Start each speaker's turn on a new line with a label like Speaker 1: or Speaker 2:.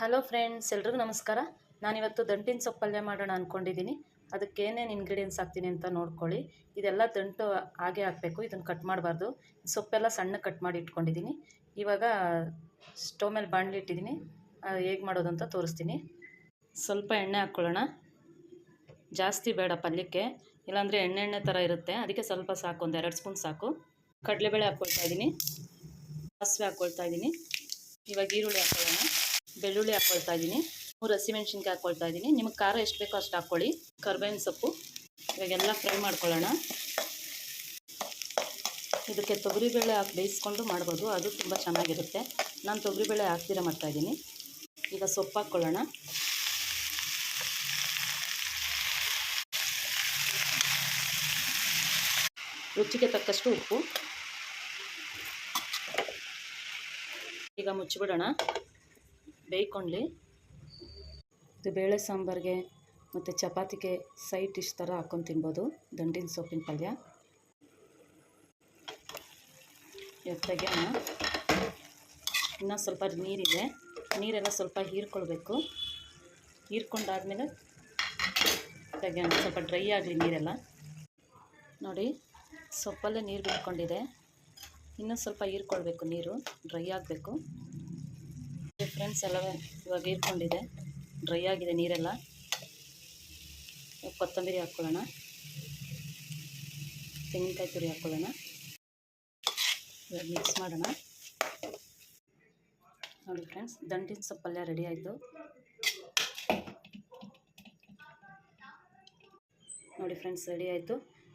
Speaker 1: Hello friends, ಎಲ್ರಿಗೂ ನಮಸ್ಕಾರ. ನಾನಿವತ್ತು ದಂಟಿನ ಸೊಪ್ಪು ಪಲ್ಯ ಮಾಡೋಣ ಅಂದ್ಕೊಂಡಿದ್ದೀನಿ ಅದಕ್ಕೆ ಏನೇನು ಇಂಗ್ರೀಡಿಯೆಂಟ್ಸ್ ಹಾಕ್ತೀನಿ ಅಂತ ನೋಡ್ಕೊಳ್ಳಿ. ಇದೆಲ್ಲ ದಂಟು ಹಾಗೆ ಹಾಕಬೇಕು, ಇದನ್ನು ಕಟ್ ಮಾಡಬಾರ್ದು. ಸೊಪ್ಪೆಲ್ಲ ಸಣ್ಣ ಕಟ್ ಮಾಡಿ ಇಟ್ಕೊಂಡಿದ್ದೀನಿ. ಇವಾಗ ಸ್ಟವ್ ಮೇಲೆ ಬಾಣಲಿ ಇಟ್ಟಿದ್ದೀನಿ. ಹೇಗೆ ಮಾಡೋದು ಅಂತ ತೋರಿಸ್ತೀನಿ. ಸ್ವಲ್ಪ ಎಣ್ಣೆ ಹಾಕ್ಕೊಳ್ಳೋಣ. ಜಾಸ್ತಿ ಬೇಡ ಪಲ್ಯಕ್ಕೆ. ಇಲ್ಲಾಂದರೆ ಎಣ್ಣೆ ಎಣ್ಣೆ ಥರ ಇರುತ್ತೆ. ಅದಕ್ಕೆ ಸ್ವಲ್ಪ ಸಾಕು, ಒಂದು ಎರಡು ಸ್ಪೂನ್ ಸಾಕು. ಕಡಲೆಬೇಳೆ ಹಾಕ್ಕೊಳ್ತಾ ಇದ್ದೀನಿ. ಸಾಸಿವೆ ಹಾಕ್ಕೊಳ್ತಾ ಇದ್ದೀನಿ. ಇವಾಗ ಈರುಳ್ಳಿ ಹಾಕ್ಕೊಳ್ಳೋಣ. ಬೆಳ್ಳುಳ್ಳಿ ಹಾಕ್ಕೊಳ್ತಾ ಇದ್ದೀನಿ. ಮೂರು ಹಸಿಮೆಣ್ಸಿನ್ಕಾಯಿ ಹಾಕ್ಕೊಳ್ತಾ ಇದ್ದೀನಿ. ನಿಮಗೆ ಖಾರ ಎಷ್ಟು ಬೇಕೋ ಅಷ್ಟು ಹಾಕ್ಕೊಳ್ಳಿ ಕರ್ಬೇವಿನ ಸೊಪ್ಪು. ಇವಾಗೆಲ್ಲ ಫ್ರೈ ಮಾಡ್ಕೊಳ್ಳೋಣ. ಇದಕ್ಕೆ ತೊಗರಿಬೇಳೆ ಹಾಕಿ ಬೇಯಿಸ್ಕೊಂಡು ಮಾಡ್ಬೋದು. ಅದು ತುಂಬ ಚೆನ್ನಾಗಿರುತ್ತೆ. ನಾನು ತೊಗರಿಬೇಳೆ ಹಾಕ್ತಿರಾ ಮಾಡ್ತಾ ಇದ್ದೀನಿ. ಈಗ ಸೊಪ್ಪು ಹಾಕ್ಕೊಳ್ಳೋಣ ರುಚಿಗೆ ತಕ್ಕಷ್ಟು ಉಪ್ಪು. ಈಗ ಮುಚ್ಚಿಬಿಡೋಣ. ಬೇಯ್ಕೊಳ್ಳಿ ಇದು ಬೇಳೆ ಸಾಂಬಾರಿಗೆ ಮತ್ತು ಚಪಾತಿಗೆ ಸೈಡ್ ಡಿಶ್ ಥರ ಹಾಕ್ಕೊಂಡು ತಿನ್ಬೋದು. ದಂಡಿನ ಸೊಪ್ಪಿನ ಪಲ್ಯ. ತೆಗಿಯೋಣ ಇನ್ನೂ ಸ್ವಲ್ಪ ನೀರಿದೆ. ನೀರೆಲ್ಲ ಸ್ವಲ್ಪ ಹೀರ್ಕೊಳ್ಬೇಕು. ಹೀರ್ಕೊಂಡಾದ್ಮೇಲೆ ತೆಗಿಯೋಣ ಸ್ವಲ್ಪ ಡ್ರೈ ಆಗಲಿ ನೀರೆಲ್ಲ. ನೋಡಿ, ಸೊಪ್ಪಲ್ಲೇ ನೀರು ಬಿಟ್ಕೊಂಡಿದೆ. ಇನ್ನೂ ಸ್ವಲ್ಪ ಹೀರ್ಕೊಳ್ಬೇಕು ನೀರು. ಡ್ರೈ ಆಗಬೇಕು. ಫ್ರೆಂಡ್ಸ್ ಎಲ್ಲ ಇವಾಗ ಹೀರ್ಕೊಂಡಿದೆ ಡ್ರೈ ಆಗಿದೆ ನೀರೆಲ್ಲ. ಕೊತ್ತಂಬರಿ ಹಾಕ್ಕೊಳ್ಳೋಣ ತೆಂಗಿನಕಾಯಿ ತುರಿ ಹಾಕ್ಕೊಳ್ಳೋಣ ಇವಾಗ ಮಿಕ್ಸ್ ಮಾಡೋಣ. ನೋಡಿ ಫ್ರೆಂಡ್ಸ್ ದಂಟಿನ ಸೊಪ್ಪು ಪಲ್ಯ ರೆಡಿ ಆಯಿತು. ನೋಡಿ ಫ್ರೆಂಡ್ಸ್ ರೆಡಿ ಆಯಿತು.